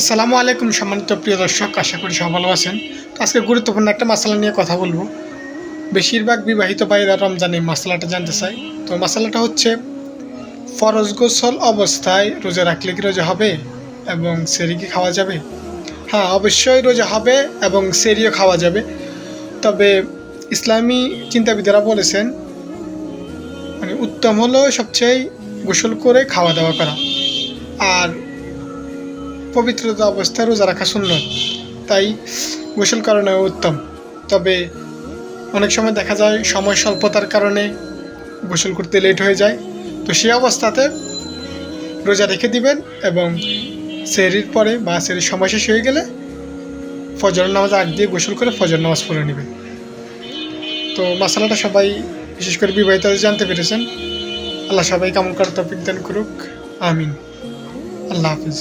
আসসালামু আলাইকুম সম্মানিত প্রিয় দর্শক, আশা করি সব ভালো আছেন। তো আজকে গুরুত্বপূর্ণ একটা মশলা নিয়ে কথা বলব। বেশিরভাগ বিবাহিত ভাইরা রমজান এই মশলাটা জানতে চাই তো মশলাটা হচ্ছে, ফরজ গোসল অবস্থায় রোজা রাখলে কি রোজা হবে এবং সেরি কি খাওয়া যাবে? হ্যাঁ অবশ্যই রোজা হবে এবং সেরিও খাওয়া যাবে। তবে ইসলামী চিন্তাবিদেরা বলেছেন মানে উত্তম হলো সবচেয়ে গোসল করে খাওয়া দাওয়া করা। আর পবিত্রতা অবস্থায় রোজা রাখা শূন্য, তাই গোসল করানো উত্তম। তবে অনেক সময় দেখা যায় সময় স্বল্পতার কারণে গোসল করতে লেট হয়ে যায়। তো সেই অবস্থাতে রোজা রেখে দিবেন এবং সেরির পরে বা সেরির সময় শেষ হয়ে গেলে ফজর নামাজ আগ দিয়ে গোসল করে ফজর নামাজ পড়ে নেবেন। তো মশলাটা সবাই বিশেষ করে বিবাহিত জানতে পেরেছেন। আল্লাহ সবাই কামন করার তফিক দান করুক। আমিন। আল্লাহ হাফিজ।